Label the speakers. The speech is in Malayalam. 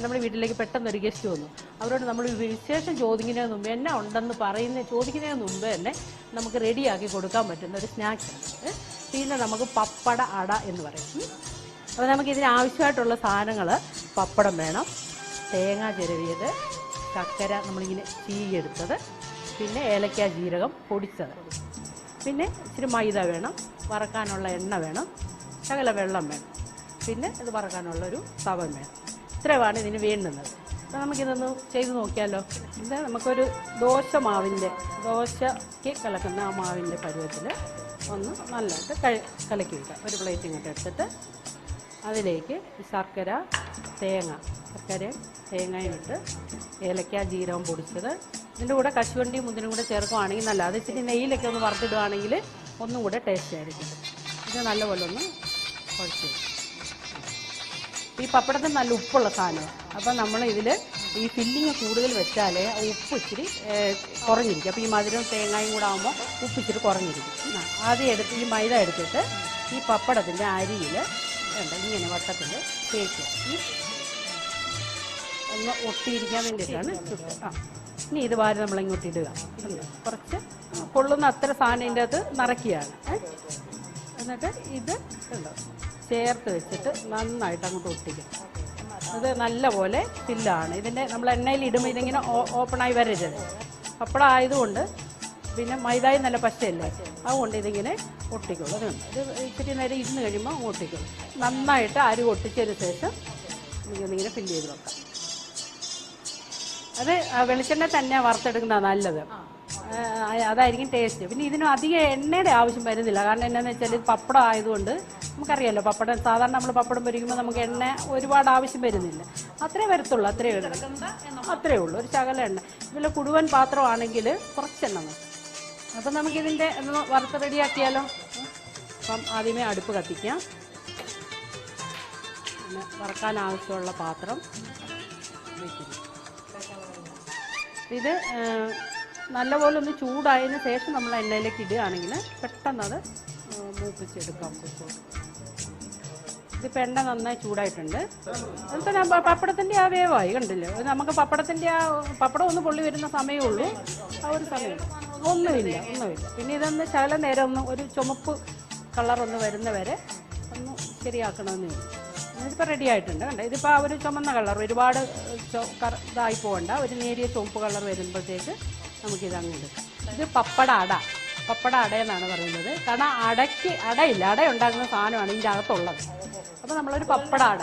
Speaker 1: നമ്മുടെ വീട്ടിലേക്ക് പെട്ടെന്ന് ഒരു ഗസ്റ്റ് വന്നു. അവരോട് നമ്മൾ വിശേഷം ചോദിക്കുന്നതിന് മുമ്പ് എന്നാ ഉണ്ടെന്ന് പറയുന്ന ചോദിക്കുന്നതിന് മുമ്പ് തന്നെ നമുക്ക് റെഡിയാക്കി കൊടുക്കാൻ പറ്റുന്ന ഒരു സ്നാക്സ് പിന്നെ നമുക്ക് പപ്പട അട എന്ന് പറയും. അപ്പോൾ നമുക്ക് ഇതിന് ആവശ്യമായിട്ടുള്ള സാധനങ്ങൾ പപ്പടം വേണം തേങ്ങ ചിരവിയത് ചക്കര നമ്മളിങ്ങനെ ചീയെടുത്തത് പിന്നെ ഏലക്ക ജീരകം പൊടിച്ചത്. പിന്നെ ഇച്ചിരി മൈദ വേണം വറക്കാനുള്ള എണ്ണ വേണം ശകല വെള്ളം വേണം. പിന്നെ ഇത് വറക്കാനുള്ള ഒരു തവൻ വേണം. ഇത്രയുമാണ് ഇതിന് വേണ്ടുന്നത്. അപ്പോൾ നമുക്കിതൊന്ന് ചെയ്ത് നോക്കിയാലോ? ഇത് നമുക്കൊരു ദോശ മാവിന്റെ ദോശയ്ക്ക് കലക്കുന്ന ആ മാവിന്റെ പരുവത്തിൽ ഒന്ന് നല്ലതായിട്ട് കഴി കലക്കി വെക്കുക. ഒരു പ്ലേറ്റ് ഇങ്ങോട്ട് എടുത്തിട്ട് അതിലേക്ക് ശർക്കര തേങ്ങ ശർക്കരയും തേങ്ങയും ഇട്ട് ഏലക്ക ജീരകം പൊടിച്ചത്. ഇതിന്റെ കൂടെ കശുവണ്ടി മുന്തിനും കൂടെ ചേർക്കുവാണെങ്കിൽ നല്ല അത് ഇച്ചിരി നെയ്യിലൊക്കെ ഒന്ന് വറുത്തിടുകയാണെങ്കിൽ ഒന്നും കൂടെ ടേസ്റ്റ് ആയിരിക്കും. ഇത് നല്ലപോലെ ഒന്ന് കുഴച്ച്. ഈ പപ്പടത്തിന് നല്ല ഉപ്പുള്ള സാധനമാണ്. അപ്പം നമ്മൾ ഇതിൽ ഈ ഫില്ലിങ് കൂടുതൽ വെച്ചാൽ ഉപ്പ് ഇച്ചിരി കുറഞ്ഞിരിക്കും. അപ്പോൾ ഈ മധുരവും തേങ്ങയും കൂടെ ആകുമ്പോൾ ഉപ്പ് ഇച്ചിരി കുറഞ്ഞിരിക്കും. ആദ്യം എടുത്ത് ഈ മൈദ എടുത്തിട്ട് ഈ പപ്പടത്തിന്റെ അരിയിൽ വേണ്ട ഇങ്ങനെ വട്ടത്തിൽ തേക്കുക. ഈ ഒന്ന് ഒട്ടിയിരിക്കാൻ വേണ്ടിയിട്ടാണ് ചുട്ട് ആ. ഇനി ഇത് വാരി നമ്മൾ ഇങ്ങോട്ട് ഇടുക. കുറച്ച് കൊള്ളുന്ന അത്ര സാധനം ഇതിന്റെ അകത്ത് നിറയ്ക്കുകയാണ്. എന്നിട്ട് ഇത് ഉണ്ടോ ചേർത്ത് വെച്ചിട്ട് നന്നായിട്ട് അങ്ങോട്ട് ഒട്ടിക്കും. ഇത് നല്ല പോലെ ഫില്ലാണ് ഇതിന്റെ നമ്മൾ എണ്ണയിൽ ഇടുമ്പോൾ ഇതിങ്ങനെ ഓപ്പണായി വരരുത്. അപ്പോഴായതുകൊണ്ട് പിന്നെ മൈദായി നല്ല പച്ചയല്ലേ? അതുകൊണ്ട് ഇതിങ്ങനെ ഒട്ടിക്കുള്ളൂ അതുകൊണ്ട് ഇത് ഇച്ചിരി നേരം ഇരുന്ന് കഴിയുമ്പോൾ അങ്ങ് ഒട്ടിക്കുള്ളൂ നന്നായിട്ട് അരി ഒട്ടിച്ചതിന് ശേഷം ഇതിങ്ങനെ ഫില്ല് ചെയ്ത് വെക്കാം. അത് വെളിച്ചെണ്ണ തന്നെ വറുത്തെടുക്കുന്നതാണ് നല്ലത്. അതായിരിക്കും ടേസ്റ്റ്. പിന്നെ ഇതിന് അധികം എണ്ണയുടെ ആവശ്യം വരുന്നില്ല. കാരണം എന്നാന്ന് വെച്ചാൽ ഇത് പപ്പടം ആയതുകൊണ്ട് നമുക്കറിയാലോ പപ്പടം സാധാരണ നമ്മൾ പപ്പടം പൊരിക്കുമ്പോൾ നമുക്ക് എണ്ണ ഒരുപാട് ആവശ്യം വരുന്നില്ല. അത്രേ വരത്തുള്ളൂ അത്രേ ഉള്ളൂ. അത്രേ ഉള്ളൂ ഒരു ശകല എണ്ണ. ഇതിൽ കുടുവൻ പാത്രമാണെങ്കിൽ കുറച്ചെണ്ണ മതി. അപ്പം നമുക്കിതിന്റെ വറുത്ത് റെഡിയാക്കിയാലോ? അപ്പം ആദ്യമേ അടുപ്പ് കത്തിക്കാം. പിന്നെ വറക്കാൻ ആവശ്യമുള്ള പാത്രം ഇത് നല്ലപോലെ ഒന്ന് ചൂടായതിന് ശേഷം നമ്മൾ എണ്ണയിലേക്ക് ഇടുകയാണെങ്കിൽ പെട്ടെന്ന് അത് മൂപ്പിച്ചെടുക്കാം ഇതിപ്പോൾ എണ്ണ നന്നായി ചൂടായിട്ടുണ്ട്. അതുപോലെ പപ്പടത്തിന്റെ ആ വേവായി കണ്ടില്ലേ? നമുക്ക് പപ്പടത്തിന്റെ ആ പപ്പടം ഒന്ന് പൊള്ളി വരുന്ന സമയമേ ഉള്ളൂ. ആ ഒരു സമയം. ഒന്നുമില്ല ഒന്നുമില്ല. പിന്നെ ഇതൊന്ന് ശകല നേരം ഒന്ന് ഒരു ചുമപ്പ് കളറൊന്ന് വരുന്ന വരെ ഒന്ന് ശരിയാക്കണമെന്നേ ഉള്ളൂ. ഇതിപ്പോൾ റെഡി ആയിട്ടുണ്ട് കണ്ടോ? ഇതിപ്പോൾ ഒരു ചുമന്ന കളർ ഒരുപാട് ഇതായി പോകണ്ട. ഒരു നേരിയ ചുവപ്പ് കളർ വരുമ്പോഴത്തേക്ക് നമുക്കിത് അങ്ങ് എടുക്കാം. ഇത് പപ്പട അട. പപ്പട അട എന്നാണ് പറയുന്നത്. കാരണം അടയ്ക്ക് അടയില്ല. അട ഉണ്ടാക്കുന്ന സാധനമാണ് ഇതിന്റെ അകത്തുള്ളത്. അപ്പോൾ നമ്മളൊരു പപ്പട അട.